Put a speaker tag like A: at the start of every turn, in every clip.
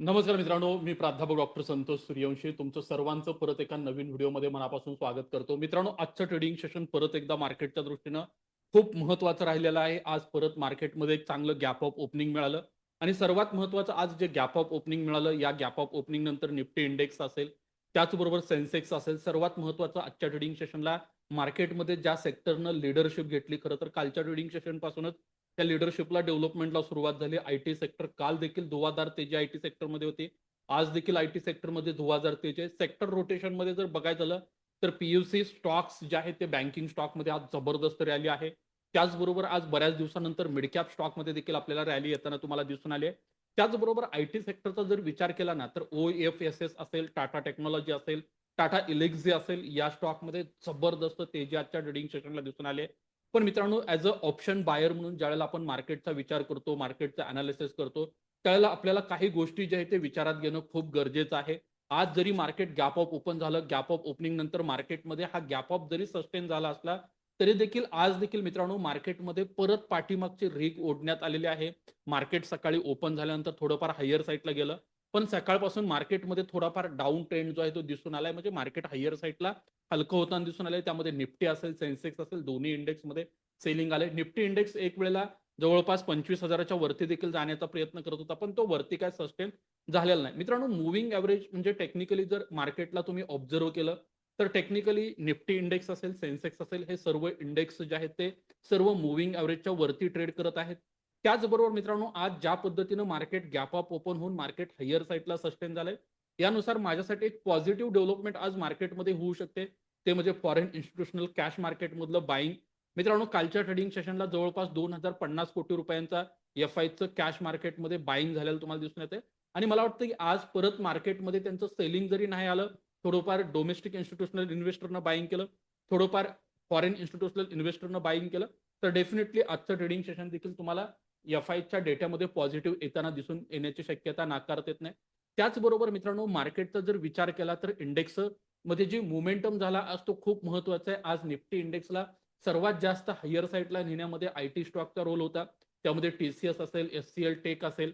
A: नमस्कार मित्रांनो मी प्राध्यापक डॉक्टर संतोष सूर्यवंशी. तुमचं सर्वांचं परत एका नवीन व्हिडिओमध्ये मनापासून स्वागत करतो. मित्रांनो आजचं ट्रेडिंग सेशन परत एकदा मार्केटच्या दृष्टीनं खूप महत्वाचं राहिलेलं आहे. आज परत मार्केटमध्ये एक चांगलं गॅप ऑफ ओपनिंग मिळालं. आणि सर्वात महत्वाचं आज जे गॅप ऑफ ओपनिंग मिळालं या गॅप ऑफ ओपनिंग नंतर निफ्टी इंडेक्स असेल त्याचबरोबर सेन्सेक्स असेल सर्वात महत्वाचं आजच्या ट्रेडिंग सेशनला मार्केटमध्ये ज्या सेक्टरनं लिडरशिप घेतली खरं तर कालच्या ट्रेडिंग सेशन पासूनच त्या लिडरशिपला डेव्हलपमेंटला सुरुवात झाली. आय टी सेक्टर काल देखील धुवाधार तेजी आय टी सेक्टरमध्ये होती. आज देखील आय टी सेक्टरमध्ये धुवाधार तेजी आहे. सेक्टर रोटेशनमध्ये जर बघायचं झालं तर पीयूसी स्टॉक्स जे आहेत ते बँकिंग स्टॉकमध्ये आज जबरदस्त रॅली आहे. त्याचबरोबर आज बऱ्याच दिवसानंतर मिडकॅप स्टॉकमध्ये देखील आपल्याला रॅली येताना तुम्हाला दिसून आली आहे. त्याचबरोबर आय टी सेक्टरचा जर विचार केला ना तर ओ एफ एस एस असेल टाटा टेक्नॉलॉजी असेल टाटा इलेक्झी असेल या स्टॉकमध्ये जबरदस्त तेजी आजच्या ट्रेडिंग सेशनला दिसून आले आहे. पण मित्रांनो ऍज अ ऑप्शन बायर म्हणून ज्यावेळेला आपण मार्केटचा विचार करतो मार्केटचा अनालिसिस करतो त्यावेळेला आपल्याला काही गोष्टी ज्या आहेत ते विचारात घेणं खूप गरजेचं आहे. आज जरी मार्केट गॅप ऑफ ओपन झालं गॅप ऑफ ओपनिंग नंतर मार्केटमध्ये हा गॅप ऑफ जरी सस्टेन झाला असला तरी देखील आज देखील मित्रांनो मार्केटमध्ये परत पाठीमागची रीग ओढण्यात आलेली आहे. मार्केट सकाळी ओपन झाल्यानंतर थोडंफार हायर साईडला गेलं पण सकाळपासून मार्केटमध्ये थोडाफार डाऊन ट्रेंड जो आहे तो दिसून आलाय. म्हणजे मार्केट हायर साईडला हलकं होताना दिसून आलंय. त्यामध्ये निफ्टी असेल सेन्सेक्स असेल दोन्ही इंडेक्समध्ये सेलिंग आले निफ्टी इंडेक्स एक वेळेला जवळपास पंचवीस हजाराच्या वरती देखील जाण्याचा प्रयत्न करत होता पण तो वरती काय सस्टेन झालेला नाही. मित्रांनो मुव्हिंग ॲव्हरेज म्हणजे टेक्निकली जर मार्केटला तुम्ही ऑब्झर्व केलं तर टेक्निकली निफ्टी इंडेक्स असेल सेन्सेक्स असेल हे सर्व इंडेक्स जे आहेत ते सर्व मुव्हिंग ॲव्हरेजच्या वरती ट्रेड करत आहेत. त्याचबरोबर मित्रांनो आज ज्या पद्धतीनं मार्केट गॅप अप ओपन होऊन मार्केट हायर साईडला सस्टेन झालंय यानुसार माझ्यासाठी एक पॉझिटिव्ह डेव्हलपमेंट आज मार्केटमध्ये होऊ शकते. ते म्हणजे फॉरेन इन्स्टिट्यूशनल कॅश मार्केटमधलं बाईंग मित्रांनो कालच्या ट्रेडिंग सेशनला जवळपास दोन हजार पन्नास कोटी रुपयांचा एफ आयचं कॅश मार्केटमध्ये बाईंग झालेलं तुम्हाला दिसून येते आणि मला वाटतं की आज परत मार्केटमध्ये त्यांचं सेलिंग जरी नाही आलं थोडंफार डोमेस्टिक इन्स्टिट्यूशनल इन्व्हेस्टरनं बाईंग केलं थोडंफार फॉरेन इन्स्टिट्यूशनल इन्व्हेस्टरनं बाईंग केलं तर डेफिनेटली आजचं ट्रेडिंग सेशन देखील तुम्हाला एफ आयच्या डेटामध्ये पॉझिटिव्ह येताना दिसून येण्याची शक्यता नाकारता येत नाही. त्याचबरोबर मित्रांनो मार्केटचा जर विचार केला तर इंडेक्समध्ये जी मुमेंटम झाला आज तो खूप महत्त्वाचा आहे. आज निफ्टी इंडेक्सला सर्वात जास्त हायर साईडला नेण्यामध्ये आय टी स्टॉकचा रोल होता. त्यामध्ये टीसीएस असेल एस सी एल टेक असेल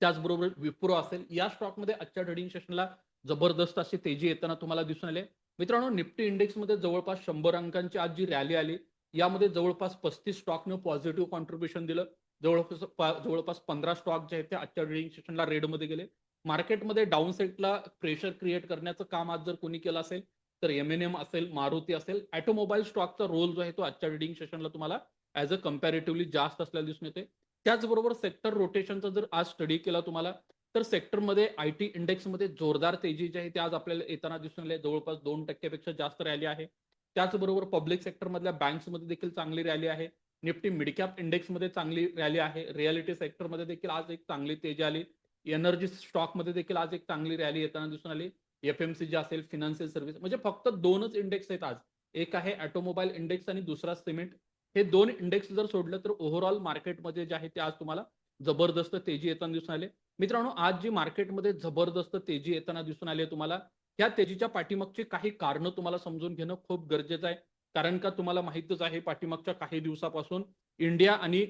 A: त्याचबरोबर विप्रो असेल या स्टॉकमध्ये आजच्या ट्रेडिंग सेशनला जबरदस्त अशी तेजी येताना तुम्हाला दिसून आले मित्रांनो निफ्टी इंडेक्समध्ये जवळपास शंभर अंकांची आज जी रॅली आली यामध्ये जवळपास पस्तीस स्टॉकनं पॉझिटिव्ह कॉन्ट्रीब्युशन दिलं. जवळपास जवळपास पंधरा स्टॉक जे आहेत ते आजच्या ट्रेडिंग सेशनला रेडमध्ये गेले. मार्केटमध्ये डाऊन साईडला प्रेशर क्रिएट करण्याचं काम आज जर कोणी केलं असेल तर एम एन एम असेल मारुती असेल ऑटोमोबाईल स्टॉकचा रोल जो आहे तो आजच्या रिडिंग सेशनला तुम्हाला ऍज अ कम्पॅरेटिव्हली जास्त असल्याला दिसून येते त्याचबरोबर सेक्टर रोटेशनचा जर आज स्टडी केला तुम्हाला तर सेक्टरमध्ये आय टी इंडेक्समध्ये जोरदार तेजी जी आहे ते आज आपल्याला येताना दिसून आले जवळपास दोन टक्क्यापेक्षा जास्त रॅली आहे. त्याचबरोबर पब्लिक सेक्टरमधल्या बँक्समध्ये देखील चांगली रॅली आहे. निफ्टी मिडकॅप इंडेक्समध्ये चांगली रॅली आहे. रियालिटी सेक्टरमध्ये देखील आज एक चांगली तेजी आली. एनर्जी स्टॉकमध्ये देखील आज एक चांगली रॅली येताना दिसून आली. एफएमसीजी असेल फिनान्शियल सर्व्हिस म्हणजे फक्त दोनच इंडेक्स आहेत आज. एक आहे ऑटोमोबाईल इंडेक्स आणि दुसरा सिमेंट हे दोन इंडेक्स जर सोडलं तर ओव्हरऑल मार्केटमध्ये जे आहे ते आज तुम्हाला जबरदस्त तेजी येताना दिसून आले. मित्रांनो आज जी मार्केटमध्ये जबरदस्त तेजी येताना दिसून आली तुम्हाला या तेजीच्या पाठीमागची काही कारणं तुम्हाला समजून घेणं खूप गरजेचं आहे. कारण का तुम्हाला माहितच आहे पाठीमागच्या काही दिवसापासून इंडिया आणि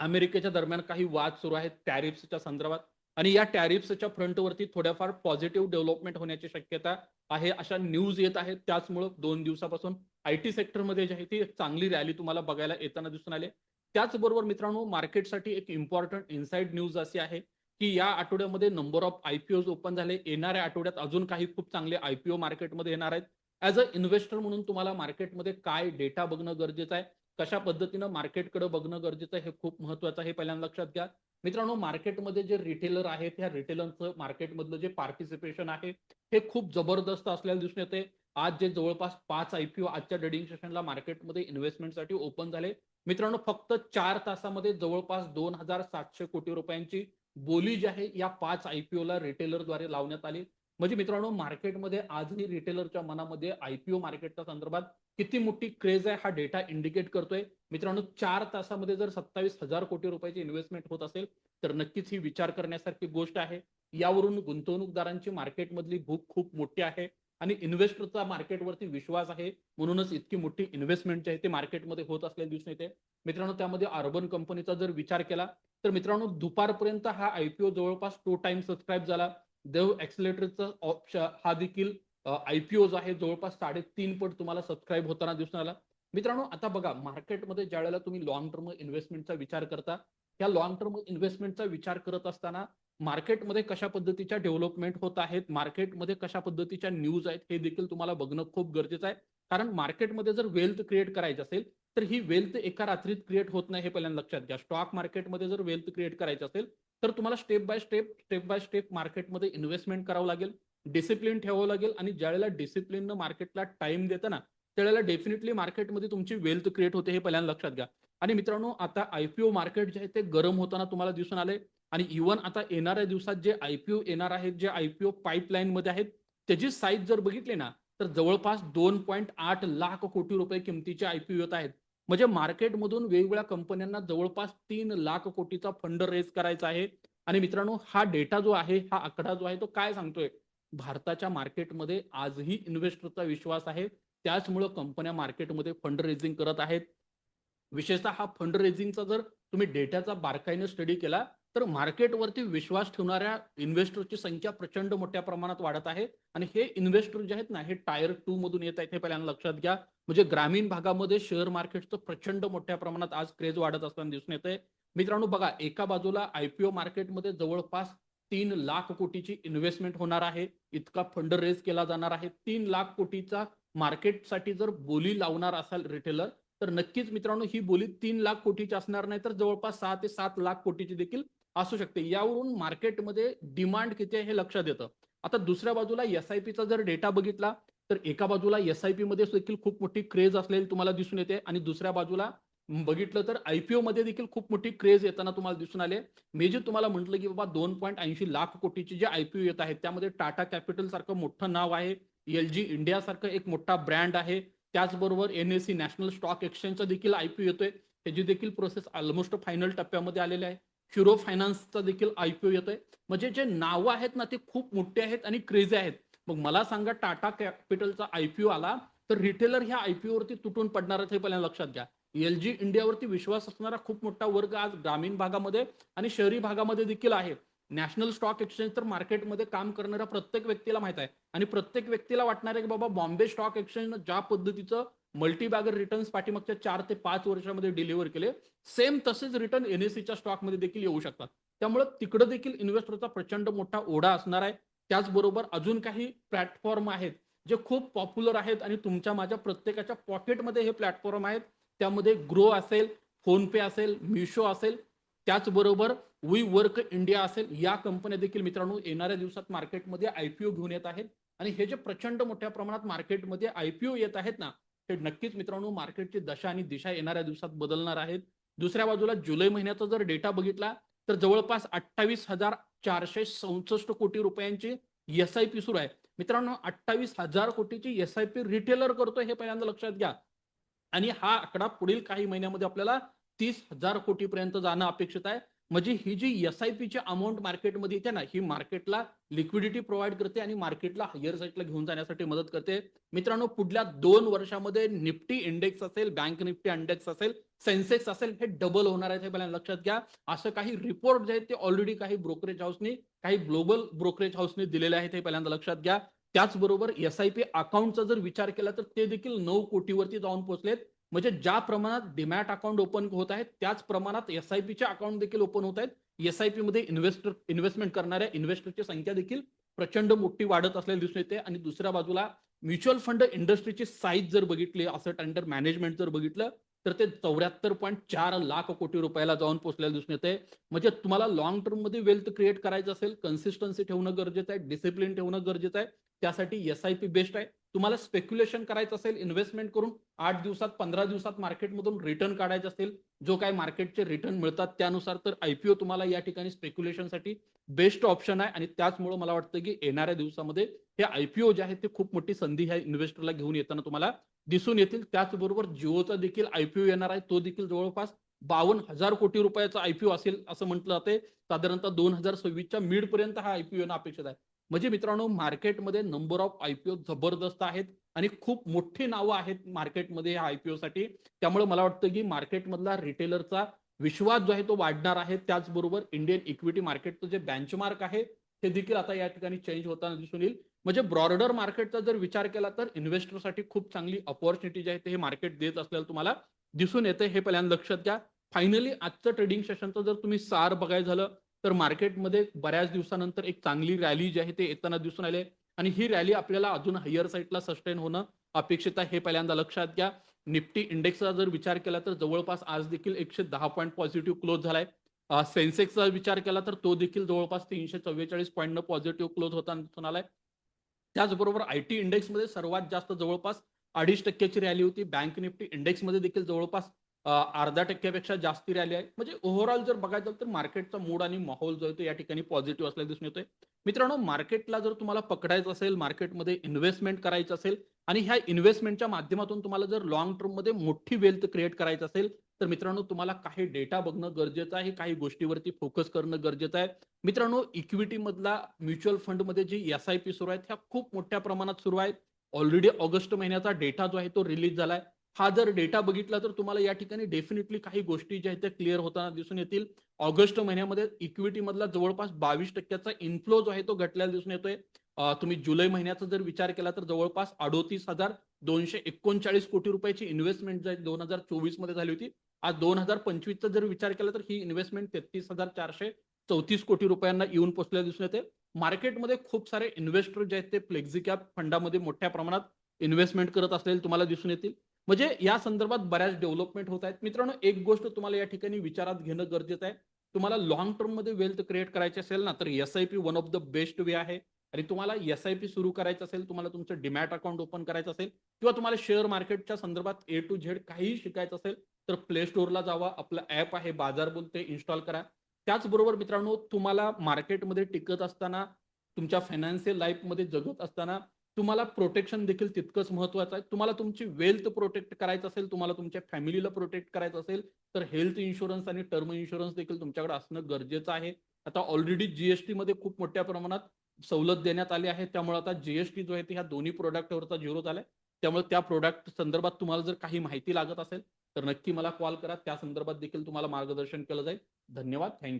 A: अमेरिकेच्या दरम्यान काही वाद सुरू आहेत टॅरिफ्सच्या संदर्भात. आणि या टॅरिफ्सच्या फ्रंटवरती थोड्याफार पॉझिटिव्ह डेव्हलपमेंट होण्याची शक्यता आहे अशा न्यूज येत आहेत. त्याचमुळं दोन दिवसापासून आय टी सेक्टरमध्ये जी आहे ती चांगली रॅली तुम्हाला बघायला येताना दिसून आले त्याचबरोबर मित्रांनो मार्केटसाठी एक इम्पॉर्टंट इन्साईड न्यूज अशी आहे की या आठवड्यामध्ये नंबर ऑफ आयपीओ ओपन झाले. येणाऱ्या आठवड्यात अजून काही खूप चांगले आयपीओ मार्केटमध्ये येणार आहेत. ऍज अ इन्व्हेस्टर म्हणून तुम्हाला मार्केटमध्ये काय डेटा बघणं गरजेचं आहे? कशा पद्धतीनं मार्केटकडे बघणं गरजेचं हे खूप महत्वाचं आहे पहिल्यांदा लक्षात घ्या. मित्रांनो मार्केटमध्ये जे रिटेलर आहेत त्या रिटेलरचं मार्केटमधलं जे पार्टिसिपेशन आहे हे खूप जबरदस्त असल्याला दिसून येते. आज जे जवळपास पाच आयपीओ आजच्या ट्रेडिंग सेशनला मार्केटमध्ये इन्व्हेस्टमेंटसाठी ओपन झाले. मित्रांनो फक्त चार तासामध्ये जवळपास दोन हजार सातशे कोटी रुपयांची बोली जी आहे या पाच आयपीओला रिटेलरद्वारे लावण्यात आली. म्हणजे मित्रांनो मार्केटमध्ये आजही रिटेलरच्या मनामध्ये आयपीओ मार्केटच्या संदर्भात किती मोठी क्रेज आहे हा डेटा इंडिकेट करतोय. मित्रांनो चार तासामध्ये जर सत्तावीस हजार कोटी रुपयाची इन्व्हेस्टमेंट होत असेल तर नक्कीच ही विचार करण्यासारखी गोष्ट आहे. यावरून गुंतवणूकदारांची मार्केटमधली भूक खूप मोठी आहे आणि इन्व्हेस्टरचा मार्केटवरती विश्वास आहे. म्हणूनच इतकी मोठी इन्व्हेस्टमेंट जी आहे ते मार्केटमध्ये होत असल्याचे दिसून येते मित्रांनो त्यामध्ये अर्बन कंपनीचा जर विचार केला तर मित्रांनो दुपारपर्यंत हा आयपीओ जवळपास टू टाइम सबस्क्राईब झाला. देव एक्सलेटरचा ऑप्शन हा देखील आयपीओ आहे. जवळपास साडेतीन पट तुम्हाला सबस्क्राईब होताना दिसून आला. मित्रांनो आता बघा मार्केटमध्ये ज्या वेळेला तुम्ही लॉंग टर्म इन्व्हेस्टमेंटचा विचार करता त्या लॉंग टर्म इन्व्हेस्टमेंटचा विचार करत असताना मार्केटमध्ये कशा पद्धतीच्या डेव्हलपमेंट होत आहेत मार्केटमध्ये कशा पद्धतीच्या न्यूज आहेत हे देखील तुम्हाला बघणं खूप गरजेचं आहे. कारण मार्केटमध्ये जर वेल्थ क्रिएट करायचं असेल तर ही वेल्थ एका रात्रीत क्रिएट होत नाही हे पहिल्यांदा लक्षात घ्या. स्टॉक मार्केटमध्ये जर वेल्थ क्रिएट करायची असेल तर तुम्हाला step by step step by step मार्केटमध्ये इन्व्हेस्टमेंट करावं लागेल डिसिप्लिन ठेवावं लागेल आणि ज्यावेळेला डिसिप्लिननं मार्केटला टाइम देताना त्यावेळेला डेफिनेटली मार्केटमध्ये तुमची वेल्थ क्रिएट होते हे पहिल्यांदा लक्षात घ्या. आणि मित्रांनो आता आयपीओ मार्केट जे आहे ते गरम होताना तुम्हाला दिसून आले आणि इव्हन आता येणाऱ्या दिवसात जे आयपीओ येणार आहेत जे आयपीओ पाईपलाईन मध्ये आहेत त्याची साईज जर बघितली ना तर जवळपास दोन पॉईंट आठ लाख कोटी रुपये किमतीचे आयपीओ येत आहेत. म्हणजे मार्केटमधून वेगवेगळ्या कंपन्यांना जवळपास तीन लाख कोटीचा फंड रेज करायचा आहे. आणि मित्रांनो हा डेटा जो आहे हा आकडा जो आहे तो काय सांगतोय? भारताच्या मार्केटमध्ये आजही इन्व्हेस्टरचा विश्वास आहे. त्याचमुळं कंपन्या मार्केटमध्ये फंड रेझिंग करत आहेत. विशेषतः हा फंड रेझिंगचा जर तुम्ही डेटाचा बारकाईने स्टडी केला तर मार्केटवरती विश्वास ठेवणाऱ्या इन्व्हेस्टरची संख्या प्रचंड मोठ्या प्रमाणात वाढत आहे. आणि हे इन्व्हेस्टर जे आहेत ना हे टायर टू मधून येत आहेत हे पहिल्यांदा लक्षात घ्या. म्हणजे ग्रामीण भागामध्ये शेअर मार्केटचं प्रचंड मोठ्या प्रमाणात आज क्रेज वाढत असताना दिसून येत आहे मित्रांनो बघा एका बाजूला आयपीओ मार्केटमध्ये जवळपास तीन लाख कोटीची इन्व्हेस्टमेंट होणार आहे. इतका फंड रेज केला जाणार आहे. तीन लाख कोटीचा मार्केटसाठी जर बोली लावणार असाल रिटेलर तर नक्कीच मित्रांनो ही बोली तीन लाख कोटीची असणार नाही तर जवळपास सहा ते सात लाख कोटीची देखील असू शकते. यावरून मार्केटमध्ये डिमांड किती आहे हे लक्षात येतं. आता दुसऱ्या बाजूला एस आय पीचा जर डेटा बघितला तर एका बाजूला एस आयमध्ये देखील खूप मोठी क्रेज असलेली तुम्हाला दिसून येते आणि दुसऱ्या बाजूला बघितलं तर आयपीओ मध्ये देखील खूप मोठी क्रेज येताना तुम्हाला दिसून आले. मी जे तुम्हाला म्हटलं की बाबा दोन पॉईंट ऐंशी लाख कोटीचे जे आयपीओ येत आहेत त्यामध्ये टाटा कॅपिटल सारखं मोठं नाव आहे एल जी इंडिया सारखं एक मोठा ब्रँड आहे त्याचबरोबर एनएससी नॅशनल स्टॉक एक्सचेंजचा देखील आयपीओ येतोय. त्याची देखील प्रोसेस ऑलमोस्ट फायनल टप्प्यामध्ये आलेली आहे. हिरो फायनान्सचा देखील आयपीओ येतोय. म्हणजे जे नावं आहेत ना ते खूप मोठे आहेत आणि क्रेझी आहेत. मग मला सांगा टाटा कॅपिटलचा आयपीओ आला तर रिटेलर ह्या आयपीओ वरती तुटून पडणार हे पहिल्यांदा लक्षात घ्या. एल जी इंडियावरती विश्वास असणारा खूप मोठा वर्ग आज ग्रामीण भागामध्ये आणि शहरी भागामध्ये देखील आहे. नॅशनल स्टॉक एक्सचेंज तर मार्केटमध्ये काम करणाऱ्या प्रत्येक व्यक्तीला माहीत आहे. आणि प्रत्येक व्यक्तीला वाटणार आहे की बाबा बॉम्बे स्टॉक एक्सचेंज ज्या पद्धतीचं मल्टीबॅगर रिटर्न्स पाठीमागच्या चार ते पाच वर्षामध्ये डिलिव्हर केले. सेम तसेच रिटर्न एनएससीच्या स्टॉकमध्ये देखील येऊ शकतात. त्यामुळे तिकडे देखील इन्व्हेस्टरचा प्रचंड मोठा ओढा असणार आहे. त्याचबरोबर अजून काही प्लॅटफॉर्म आहेत जे खूप पॉप्युलर आहेत आणि तुमच्या माझ्या प्रत्येकाच्या पॉकेटमध्ये हे प्लॅटफॉर्म आहेत. त्यामध्ये ग्रो असेल फोनपे असेल मिशो असेल. त्याचबरोबर वी वर्क इंडिया असेल. या कंपन्या देखील मित्रांनो येणाऱ्या दिवसात मार्केटमध्ये आयपीओ घेऊन येत आहेत. आणि हे जे प्रचंड मोठ्या प्रमाणात मार्केटमध्ये आयपीओ येत आहेत ना हे नक्कीच मित्रांनो मार्केटची दशा आणि दिशा येणाऱ्या दिवसात बदलणार आहेत. दुसऱ्या बाजूला जुलै महिन्याचा जर डेटा बघितला तर जवळपास अठ्ठावीस हजार चारशे चौसष्ट कोटी रुपयांची एस आय पी सुरू आहे. मित्रांनो अठ्ठावीस हजार कोटीची एस आय पी रिटेलर करतोय हे पहिल्यांदा लक्षात घ्या. आणि हा आकडा पुढील काही महिन्यामध्ये आपल्याला तीस हजार कोटीपर्यंत जाणं अपेक्षित आहे. म्हणजे ही जी एस आय पीची अमाऊंट मार्केटमध्ये येते ना ही मार्केटला लिक्विडिटी प्रोव्हाइड करते आणि मार्केटला हायर साईडला घेऊन जाण्यासाठी मदत करते. मित्रांनो पुढल्या दोन वर्षामध्ये निफ्टी इंडेक्स असेल बँक निफ्टी इंडेक्स असेल सेन्सेक्स असेल हे डबल होणार आहे हे पहिल्यांदा लक्षात घ्या. असं काही रिपोर्ट जे आहेत ते ऑलरेडी काही ब्रोकरेज हाऊसनी काही ग्लोबल ब्रोकरेज हाऊसने दिलेले आहेत हे पहिल्यांदा लक्षात घ्या. त्याचबरोबर एस आय पी अकाउंटचा जर विचार केला तर ते देखील नऊ कोटीवरती जाऊन पोहोचलेत. म्हणजे ज्या प्रमाणात डिमॅट अकाउंट ओपन होत आहेत त्याच प्रमाणात एस आय पीचे अकाउंट देखील ओपन होत आहेत. एस आय पी मध्ये इन्व्हेस्टर इन्व्हेस्टमेंट करणाऱ्या इन्व्हेस्टरची संख्या देखील प्रचंड मोठी वाढत असलेली दिसून येते. आणि दुसऱ्या बाजूला म्युच्युअल फंड इंडस्ट्रीची साईज जर बघितली असं अंडर मॅनेजमेंट जर बघितलं तर ते चौऱ्याहत्तर पॉईंट चार लाख कोटी रुपयाला जाऊन पोहोचलेलं दिसून येते. म्हणजे तुम्हाला लॉंग टर्ममध्ये वेल्थ क्रिएट करायचं असेल कन्सिस्टन्सी ठेवणं गरजेचं आहे डिसिप्लिन ठेवणं गरजेचं आहे. त्यासाठी एस आय पी बेस्ट आहे. तुम्हाला स्पेक्युलेशन करायचं असेल इन्व्हेस्टमेंट करून आठ दिवसात पंधरा दिवसात मार्केटमधून रिटर्न काढायचं असेल जो काय मार्केटचे रिटर्न मिळतात त्यानुसार तर आयपीओ तुम्हाला या ठिकाणी स्पेक्युलेशनसाठी बेस्ट ऑप्शन आहे. आणि त्याचमुळे मला वाटतं की येणाऱ्या दिवसामध्ये हे आयपीओ जे आहे ते खूप मोठी संधी ह्या इन्व्हेस्टरला घेऊन येताना तुम्हाला दिसून येतील. त्याचबरोबर जिओचा देखील आयपीओ येणार आहे. तो देखील जवळपास बावन्न हजार कोटी रुपयाचा आयपीओ असेल असं म्हटलं जाते. साधारणतः दोन हजार सव्वीसच्या मिड पर्यंत हा आयपीओ येणं अपेक्षित आहे. म्हणजे मित्रांनो मार्केटमध्ये नंबर ऑफ आयपीओ जबरदस्त आहेत आणि खूप मोठी नावं आहेत मार्केटमध्ये या आयपीओ साठी. त्यामुळे मला वाटतं की मार्केटमधला रिटेलरचा विश्वास जो आहे तो वाढणार आहे. त्याचबरोबर इंडियन इक्विटी मार्केटचं जे बेंचमार्क आहे ते देखील आता या ठिकाणी चेंज होताना दिसून येईल. म्हणजे ब्रॉडर मार्केटचा जर विचार केला तर इन्व्हेस्टरसाठी खूप चांगली अपॉर्च्युनिटी जी आहे ते हे मार्केट देत असलेलं तुम्हाला दिसून येते. हे पहिल्यांदा लक्षात घ्या. फायनली आजचं ट्रेडिंग सेशनचं जर तुम्ही सार बघायचं झालं तर मार्केटमध्ये बऱ्याच दिवसानंतर एक चांगली रॅली जी आहे ते येताना दिसून आले आणि ही रॅली आपल्याला अजून हायर साईडला सस्टेन होणं अपेक्षित आहे हे पहिल्यांदा लक्षात घ्या. निफ्टी इंडेक्सचा जर विचार केला तर जवळपास आज देखील एकशे दहा पॉईंट पॉझिटिव्ह क्लोज झालाय. सेन्सेक्सचा विचार केला तर तो देखील जवळपास तीनशे चव्वेचाळीस पॉईंटनं पॉझिटिव्ह क्लोज होताना दिसून आलाय. त्याचबरोबर आय टी इंडेक्समध्ये सर्वात जास्त जवळपास अडीच टक्क्याची रॅली होती. बँक निफ्टी इंडेक्समध्ये देखील जवळपास अर्धा टक्क्यापेक्षा जास्ती रॅली आहे. म्हणजे ओव्हरऑल जर बघायचं तर मार्केटचा मूड आणि माहोल जो आहे तो या ठिकाणी पॉझिटिव्ह असल्याचं दिसून येतोय. मित्रांनो मार्केटला जर तुम्हाला पकडायचं असेल मार्केटमध्ये इन्व्हेस्टमेंट करायचं असेल आणि ह्या इन्व्हेस्टमेंटच्या माध्यमातून तुम्हाला जर लॉंग टर्ममध्ये मोठी वेल्थ क्रिएट करायचं असेल तर मित्रांनो तुम्हाला काही डेटा बघणं गरजेचं आहे काही गोष्टीवरती फोकस करणं गरजेचं आहे. मित्रांनो इक्विटी मधला म्युच्युअल फंडमध्ये जी एस आय पी सुरू आहेत ह्या खूप मोठ्या प्रमाणात सुरू आहेत. ऑलरेडी ऑगस्ट महिन्याचा डेटा जो आहे तो रिलीज झालाय. हा जर डेटा बघितला तर तुम्हाला या ठिकाणी डेफिनेटली काही गोष्टी ज्या आहेत त्या क्लिअर होताना दिसून येतील. ऑगस्ट महिन्यामध्ये इक्विटी मधला जवळपास बावीस टक्क्याचा इन्फ्लो जो आहे तो घटलेला दिसून येतोय. तुम्ही जुलै महिन्याचा जर विचार केला तर जवळपास अडोतीस हजार दोनशे एकोणचाळीस कोटी रुपयाची इन्व्हेस्टमेंट जी दोन हजार चोवीसमध्ये झाली होती. आज दोन हजार पंचवीसचा जर विचार केला तर ही इन्व्हेस्टमेंट तेहतीस हजार चारशे चौतीस कोटी रुपयांना येऊन पोहोचलेल्या दिसून येते मार्केटमध्ये खूप सारे इन्व्हेस्टर जे आहेत ते फ्लेक्झी कॅप फंडामध्ये मोठ्या प्रमाणात इन्व्हेस्टमेंट करत असलेले तुम्हाला दिसून येतील. म्हणजे या संदर्भात बऱ्याच डेव्हलपमेंट होत आहेत. मित्रांनो एक गोष्ट तुम्हाला या ठिकाणी विचारात घेणं गरजेचं आहे. तुम्हाला लॉंग टर्ममध्ये वेल्थ क्रिएट करायची असेल ना तर S I P one of the best way आहे. आणि तुम्हाला एस आय पी सुरू करायचं असेल तुम्हाला तुमचं डिमॅट अकाउंट ओपन करायचं असेल किंवा तुम्हाला शेअर मार्केटच्या संदर्भात ए टू झेड काहीही शिकायचं असेल तर प्ले स्टोअरला जावा. आपलं ऍप आहे बाजार बोल ते इन्स्टॉल करा. त्याचबरोबर मित्रांनो तुम्हाला मार्केटमध्ये टिकत असताना तुमच्या फायनान्शियल लाईफमध्ये जगत असताना तुम्हाला प्रोटेक्शन देखील तितकंच महत्वाचं आहे. तुम्हाला तुमची वेल्थ प्रोटेक्ट करायचं असेल तुम्हाला तुमच्या फॅमिलीला प्रोटेक्ट करायचं असेल तर हेल्थ इन्शुरन्स आणि टर्म इन्शुरन्स देखील तुमच्याकडे असणं गरजेचं आहे. आता ऑलरेडी जीएसटी मध्ये खूप मोठ्या प्रमाणात सवलत देण्यात आली आहे. त्यामुळे आता जीएसटी जो आहे ते ह्या दोन्ही प्रोडक्टवरचा झिरो झालाय. त्यामुळे त्या प्रोडक्ट संदर्भात तुम्हाला जर काही माहिती लागत असेल तर नक्की मला कॉल करा. त्या संदर्भात देखील तुम्हाला मार्गदर्शन केलं जाईल. धन्यवाद. थँक्यू